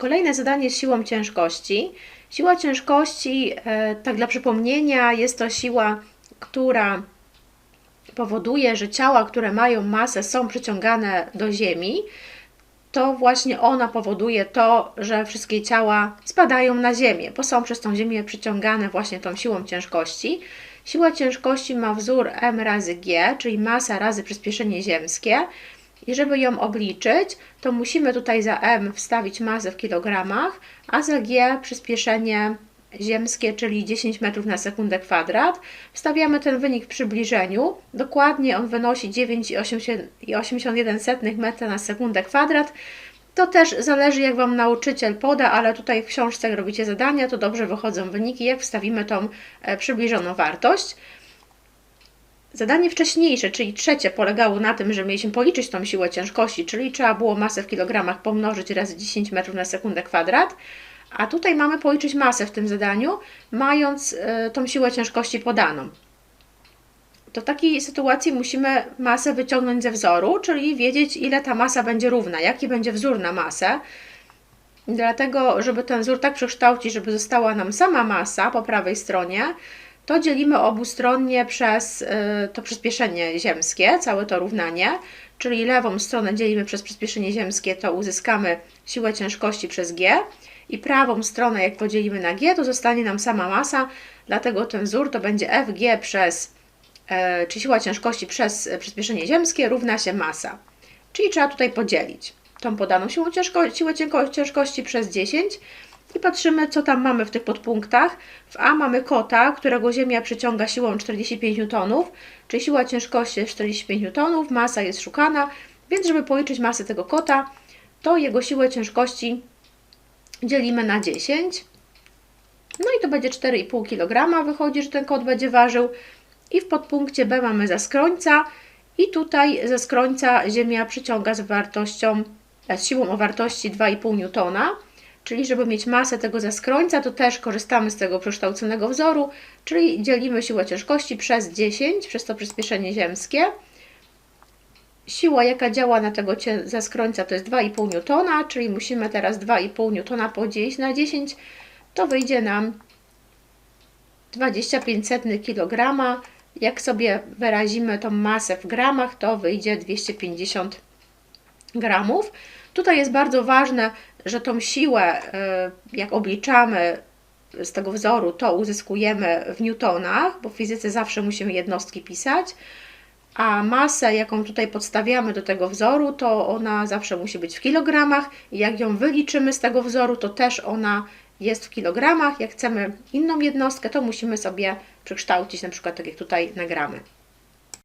Kolejne zadanie jest siłą ciężkości. Siła ciężkości, e, tak dla przypomnienia, jest to siła, która powoduje, że ciała, które mają masę, są przyciągane do Ziemi. To właśnie ona powoduje to, że wszystkie ciała spadają na Ziemię, bo są przez tą Ziemię przyciągane właśnie tą siłą ciężkości. Siła ciężkości ma wzór m razy g, czyli masa razy przyspieszenie ziemskie. I żeby ją obliczyć, to musimy tutaj za m wstawić masę w kilogramach, a za g przyspieszenie ziemskie, czyli 10 metrów na sekundę kwadrat. Wstawiamy ten wynik w przybliżeniu. Dokładnie on wynosi 9,81 metra na sekundę kwadrat. To też zależy, jak Wam nauczyciel poda, ale tutaj w książce, jak robicie zadania, to dobrze wychodzą wyniki, jak wstawimy tą e, przybliżoną wartość. Zadanie wcześniejsze, czyli trzecie, polegało na tym, że mieliśmy policzyć tą siłę ciężkości, czyli trzeba było masę w kilogramach pomnożyć razy 10 metrów na sekundę kwadrat. A tutaj mamy policzyć masę w tym zadaniu, mając y, tą siłę ciężkości podaną. To w takiej sytuacji musimy masę wyciągnąć ze wzoru, czyli wiedzieć, ile ta masa będzie równa, jaki będzie wzór na masę. Dlatego, żeby ten wzór tak przekształcić, żeby została nam sama masa po prawej stronie, to dzielimy obustronnie przez y, to przyspieszenie ziemskie, całe to równanie, czyli lewą stronę dzielimy przez przyspieszenie ziemskie, to uzyskamy siłę ciężkości przez g, i prawą stronę, jak podzielimy na g, to zostanie nam sama masa, dlatego ten wzór to będzie Fg przez, e, czy siła ciężkości przez przyspieszenie ziemskie równa się masa. Czyli trzeba tutaj podzielić tą podaną siłę, siłę ciężkości przez 10 i patrzymy, co tam mamy w tych podpunktach. W A mamy kota, którego Ziemia przyciąga siłą 45 N, czyli siła ciężkości jest 45 N, masa jest szukana, więc żeby policzyć masę tego kota, to jego siłę ciężkości dzielimy na 10. No i to będzie 4,5 kg. Wychodzi, że ten kot będzie ważył. I w podpunkcie B mamy zaskrońca. I tutaj ze skrońca Ziemia przyciąga z wartością, z siłą o wartości 2,5 Newtona. Czyli żeby mieć masę tego zaskrońca, to też korzystamy z tego przekształconego wzoru, czyli dzielimy siłę ciężkości przez 10, przez to przyspieszenie ziemskie. Siła, jaka działa na tego zaskrońca, to jest 2,5 Newtona, czyli musimy teraz 2,5 Newtona podzielić na 10, to wyjdzie nam 25 kg. Jak sobie wyrazimy tą masę w gramach, to wyjdzie 250 gramów. Tutaj jest bardzo ważne, że tą siłę, y, jak obliczamy z tego wzoru, to uzyskujemy w newtonach, bo w fizyce zawsze musimy jednostki pisać a masę, jaką tutaj podstawiamy do tego wzoru, to ona zawsze musi być w kilogramach jak ją wyliczymy z tego wzoru, to też ona jest w kilogramach. Jak chcemy inną jednostkę, to musimy sobie przekształcić, na przykład tak jak tutaj nagramy.